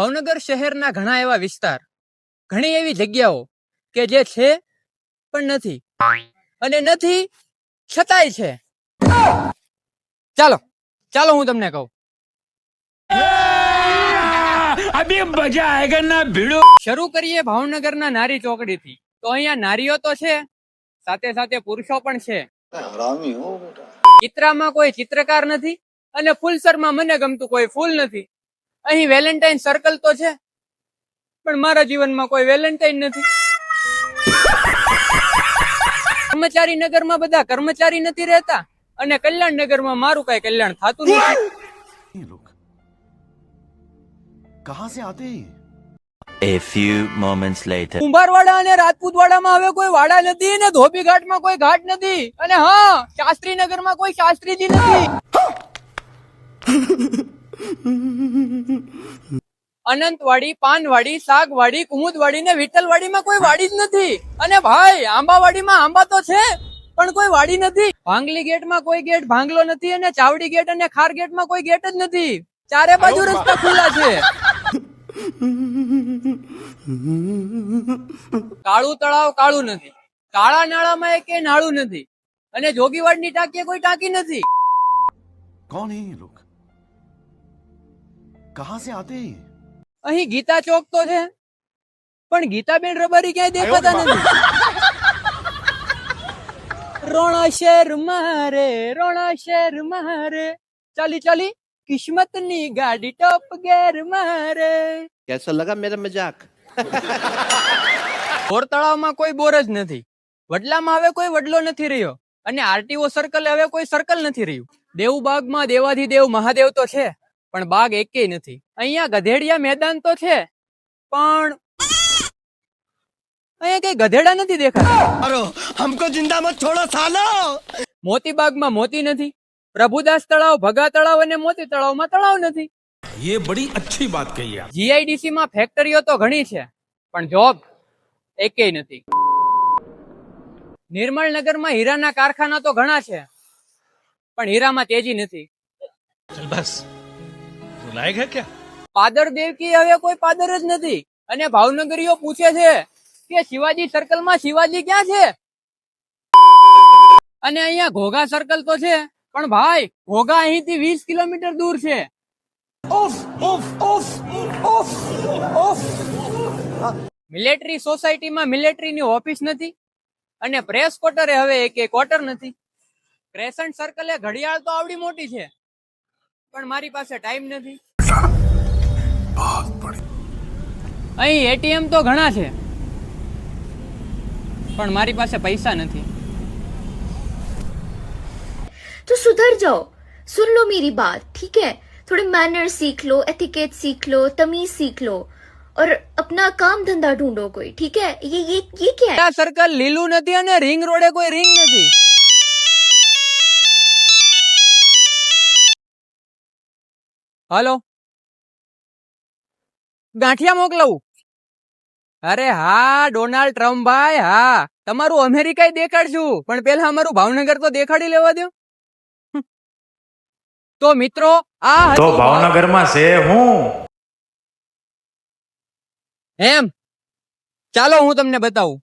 ભાવનગર શહેરના ઘણા એવા વિસ્તાર ઘણી એવી જગ્યાઓ કે જે છે પણ નથી. અને નથી છતાંય છે. ચાલો ચાલો હું તમને કહું. મજા આયેગા ભીડો. શરૂ કરીએ ભાવનગરના નારી ચોકડીથી. તો અહીંયા નારીઓ તો છે સાથે સાથે પુરુષો પણ છે. ચિત્રામાં કોઈ ચિત્રકાર નથી અને ફૂલસરમાં મને ગમતું કોઈ ફૂલ નથી. અહીં વેલેન્ટાઇન સર્કલ તો છે પણ મારા જીવનમાં કોઈ વેલેન્ટાઇન નથી. કર્મચારી નગરમાં બધા કર્મચારી નથી રહેતા અને કલ્યાણ નગરમાં મારું કઈ કલ્યાણ થતું નથી. કહા સે આતે A few moments later. Kumbharwada અને રાજપૂતવાડામાં હવે કોઈ વાડા નથી ને ધોબી ઘાટમાં કોઈ ઘાટ નથી. અને હા શાસ્ત્રીનગરમાં કોઈ શાસ્ત્રીજી નથી. અનંતવાડી પાનવાડી શાકવાડી કુમુદવાડી ને વિઠ્ઠલવાડીમાં કોઈ વાડી જ નથી. અને ભાઈ આંબાવાડીમાં આંબા તો છે પણ કોઈ વાડી નથી. ભાંગલી ગેટમાં કોઈ ગેટ ભાંગલો નથી અને ચાવડી ગેટ અને ખાર ગેટમાં કોઈ ગેટ જ નથી. ચારે બાજુ રસ્તા ખુલ્લા છે. કાળું તળાવ કાળું નથી. કાળા નાળામાં એક નાળું નથી. અને જોગીવાડની ટાંકી કોઈ ટાંકી નથી. કોણ હે લોક? कहाँ से आते हैं ये? અહીં ગીતા ચોક તો છે પણ ગીતાબેન રબારી ક્યાંય દેખાતા નથી રોણા શેર મારે રોણા શેર મારે ચાલી ચાલી કિસ્મતની ગાડી ટોપ ગેર મારે कैसा लगा मेरा मजाक બોર તળાવમાં કોઈ બોર જ નથી વડલામાં હવે કોઈ વડલો નથી રહ્યો અને આરટીઓ સર્કલ હવે કોઈ સર્કલ નથી રહ્યું દેવબાગમાં દેવાધિદેવ મહાદેવ તો છે પણ બાગ એકેય નથી અહીંયા ગધેડિયા મેદાન તો છે પણ અહીંયા કઈ ગધેડા નથી દેખાતા अरे हमको जिंदा मत छोड़ो सालो મોતીબાગમાં મોતી નથી પ્રભુદાસ તળાવ ભગા તળાવ અને મોતી તળાવમાં તળાવ નથી ये बड़ी अच्छी बात कही आप જીઆઈડીસી માં ફેક્ટરીઓ તો ઘણી છે પણ જોબ એકેય નથી નિર્મળ નગરમાં હીરાના કારખાના તો ઘણા છે પણ હીરામાં તેજી નથી લાયક હે કે પાદર દેવકી હવે કોઈ પાદર જ નથી. અને ભાવનગરીઓ પૂછે છે કે શિવાજી સર્કલમાં શિવાજી ક્યાં છે? અને અહીંયા ઘોઘા સર્કલ તો છે પણ ભાઈ ઘોઘા અહીંથી વીસ કિલોમીટર દૂર છે. Oh of of of military સોસાયટીમાં મિલિટરીની ઓફિસ નથી અને પ્રેસ ક્વાર્ટરે હવે એક ક્વાર્ટર નથી. ક્રેસન્ટ સર્કલે ઘડિયાળ તો આવડી મોટી છે. પણ મારી પાસે ટાઈમ નથી અહીં એટીએમ તો ઘણા છે પણ મારી પાસે પૈસા નથી तो सुधर जाओ सुन लो मेरी बात ठीक है थोड़े मैनर सीख लो एथिकेट सीख लो तमीज सीख लो और अपना काम धंधा ढूंढो कोई ठीक है ये ये ये क्या है આ સર્કલ લીલું નથી અને રિંગ રોડે કોઈ રિંગ નથી હાલો. ગાંઠિયા મોકલાવું અરે હા ડોનાલ્ડ ટ્રમ્પ ભાઈ હા. તમારું અમેરિકા દેખાડશું પણ પેલા અમારું ભાવનગર તો દેખાડી લેવા દો તો મિત્રો આ તો ભાવનગરમાં છે હું. એમ. ચાલો હું તમને બતાવું.